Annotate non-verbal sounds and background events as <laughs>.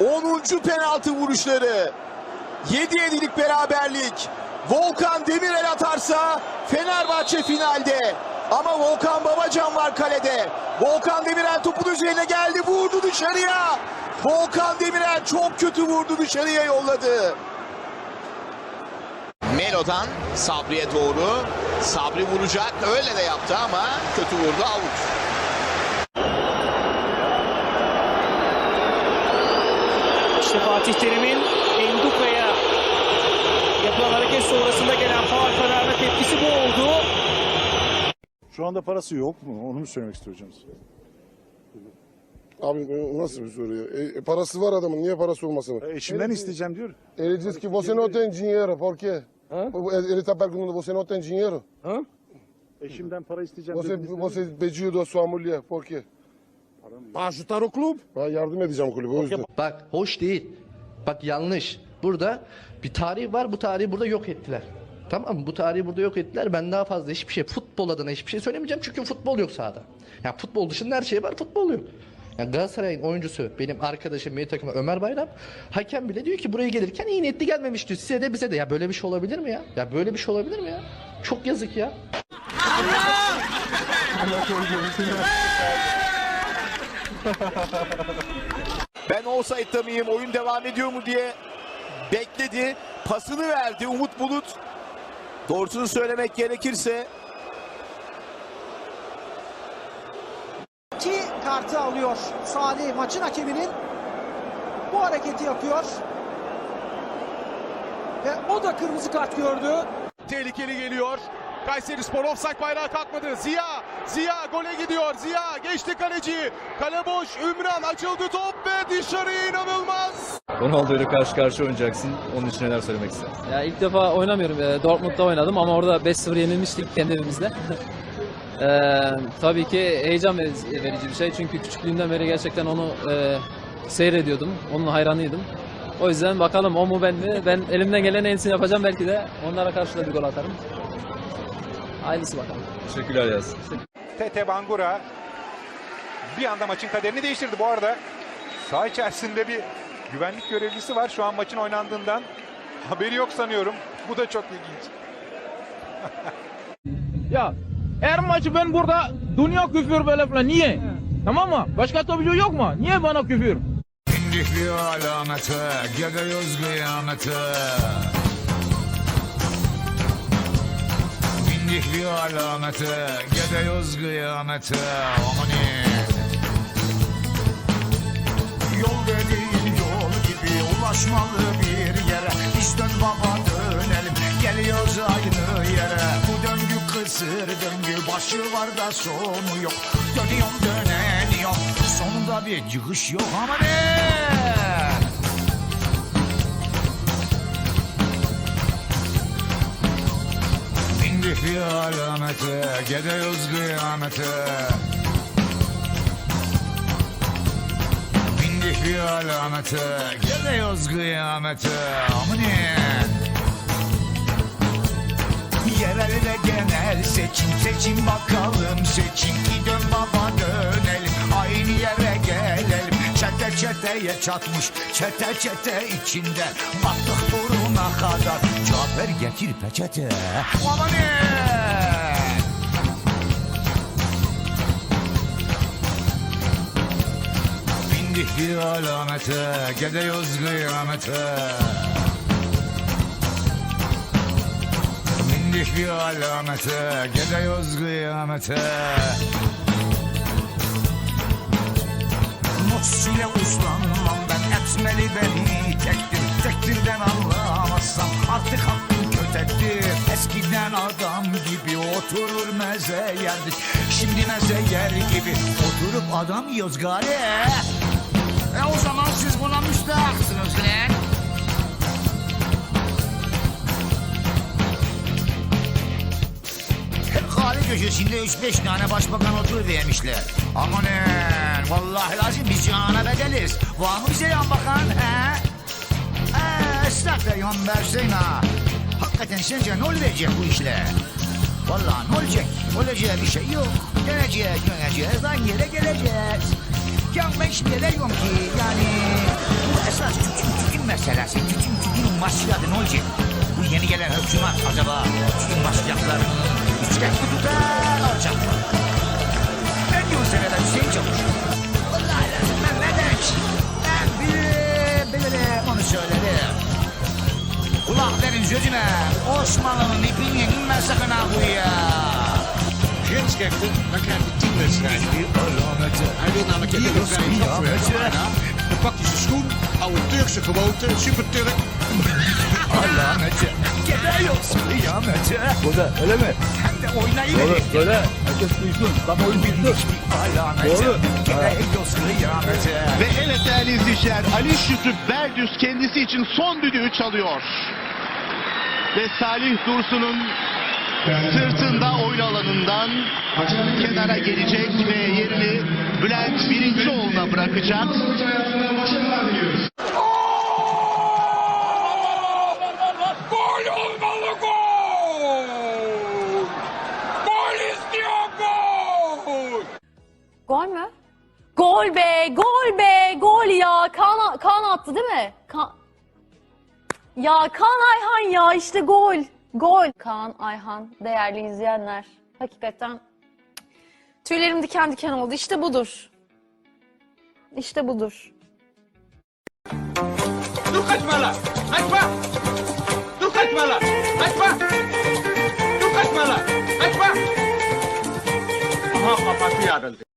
10. penaltı vuruşları. 7-7'lik beraberlik. Volkan Demirel atarsa Fenerbahçe finalde. Ama Volkan Babacan var kalede. Volkan Demirel topun üzerine geldi vurdu dışarıya. Volkan Demirel çok kötü vurdu dışarıya yolladı. Melo'dan Sabri'ye doğru. Sabri vuracak öyle de yaptı ama kötü vurdu avuç. İşte Fatih Terim'in Enduka'ya yapılan hareket sonrasında gelen faul kararına tepkisi bu oldu. Şu anda parası yok mu? Onu mu söylemek istiyor hocam size? Abi e, nasıl bir soru ya? E, e, parası var adamın. Niye parası olmasın? E, Eşimden isteyeceğim diyor. Ele diz que você não tem dinheiro. Por quê? Ele está perguntando, você não tem dinheiro? Eşimden para isteyeceğim. Você, dediniz você pediu da sua mulher. Por quê? Para ajudar o clube. Ben yardım edeceğim kulübe o yüzden. Bak hoş değil. Bak yanlış. Burada bir tarih var bu tarihi burada yok ettiler. Tamam mı? Bu tarihi burada yok ettiler. Ben daha fazla hiçbir şey futbol adına hiçbir şey söylemeyeceğim. Çünkü futbol yok sahada. Ya futbol dışında her şey var futbol yok. Yani Galatasaray'ın oyuncusu benim arkadaşım milli takımı Ömer Bayram hakem bile diyor ki buraya gelirken iyi niyetli gelmemiş diyor. Size de bize de ya böyle bir şey olabilir mi ya? Ya böyle bir şey olabilir mi ya? Çok yazık ya. <laughs> Ben offside'da mıyım, oyun devam ediyor mu diye bekledi. Pasını verdi Umut Bulut. Doğrusunu söylemek gerekirse İki kartı alıyor Salih maçın hakeminin. Bu hareketi yapıyor. Ve o da kırmızı kart gördü. Tehlikeli geliyor. Kayseri Spor offside bayrağı kalkmadı. Ziya, Ziya gole gidiyor. Ziya geçti kaleci. Kale boş. Ümran açıldı top ve dışarıya inanılmaz. Ronaldo ile karşı karşıya oynayacaksın. Onun için neler söylemek istersin? Ya ilk defa oynamıyorum. Ee, Dortmund'da oynadım ama orada 5-0 yenilmiştik kendi evimizde. <laughs> Ee, tabii ki heyecan verici verici bir şey. Çünkü küçüklüğümden beri gerçekten onu e, seyrediyordum. Onun hayranıydım. O yüzden bakalım o mu ben mi? Ben elimden gelen en iyisini yapacağım. Belki de onlara karşı da bir gol atarım. Hayırlısı bakalım. Teşekkürler Yaz. Tete Bangura bir anda maçın kaderini değiştirdi. Bu arada saha içerisinde bir güvenlik görevlisi var. Şu an maçın oynandığından haberi yok sanıyorum. Bu da çok ilginç. <laughs> Ya her maçı ben burada dünya küfür böyle falan niye? Tamam mı? Başka topçu yok mu? Niye bana küfür? Bir alamete, gidiyoruz kıyamete. Bir alamete, gidiyoruz kıyamete. Amanın. Yol dediğin yol gibi ulaşmalı bir yere. Biz dön baba dönelim. Geliyoruz aynı yere. Bu döngü kısır döngü başı var da sonu yok. Dönüyorum döneniyorum. Sonunda bir çıkış yok ama Bindik bir alamete gidiyoruz kıyamete. Bindik bir alamete Gidiyoruz kıyamete. Amanin Yerel ve genel seçim Seçim bakalım. Seçim Bir dön baba dönelim. Aynı yere gelelim. Çete çeteye çatmış Çete çete içinde. Battık buruna kadar. Cafer getir peçete. Amanin Bindik bir alamete Gidiyoruz kıyamete Bindik bir alamete Gidiyoruz kıyamete oturur meze yerdik Şimdi meze yer gibi Oturup adam yiyoruz gari E o zaman siz buna müstahaksınız lan Kahve köşesinde 3-5 tane başbakan otur vermişler. Amanın vallahi lazım biz cana bedeliz. Var mı bize yan bakan he? Esnaf da yan versin ha. Hakikaten sence ne olacak bu işler? Vallahi ne olacak? Olacağı bir şey yok. Döneceğiz, döneceğiz, aynı yere geleceğiz. Ya ben şimdi de diyorum ki yani bu esas tütün tütün meselesi. Tütün tütün başladı ne olacak? Bu yeni gelen hükümet acaba tütün başlayacaklarını içten kutuda alacak mı? Ne diyorsun sen de Hüseyin Çavuş? Sözüme. Osmanlı'nın ipini inme sakın ha bu ya. Grensrechten, dan krijg je 10 wedstrijden. Hij wil namelijk hele vrije trap bijna. Dan pak je zijn schoen, oude Turkse gewoonte, super Turk. Gene yoksun kıyamete. Bu da öyle mi? Hem de oynayıverir. Söyle. Herkes duysun. Tam oyun bitti. Alamete. Gene yoksun kıyamete. Ve evet değerli izleyiciler Ali Şükrü Berdüz kendisi için son düdüğü çalıyor. Ve Salih Dursun'un sırtında oyun alanından kenara gelecek ve yerini Bülent Birincioğlu'na bırakacak. Gol olmalı gol! Gol istiyor gol! Gol mü? Gol be, gol be, gol ya. Kaan, Kaan attı değil mi? Ya Kaan Ayhan ya işte gol. Gol. Kaan Ayhan değerli izleyenler. Hakikaten tüylerim diken diken oldu. İşte budur. İşte budur. Dur kaçma lan! Kaçma! Dur kaçma lan! Kaçma! Dur kaçma lan! Kaçma! Aha kafası yarıldı.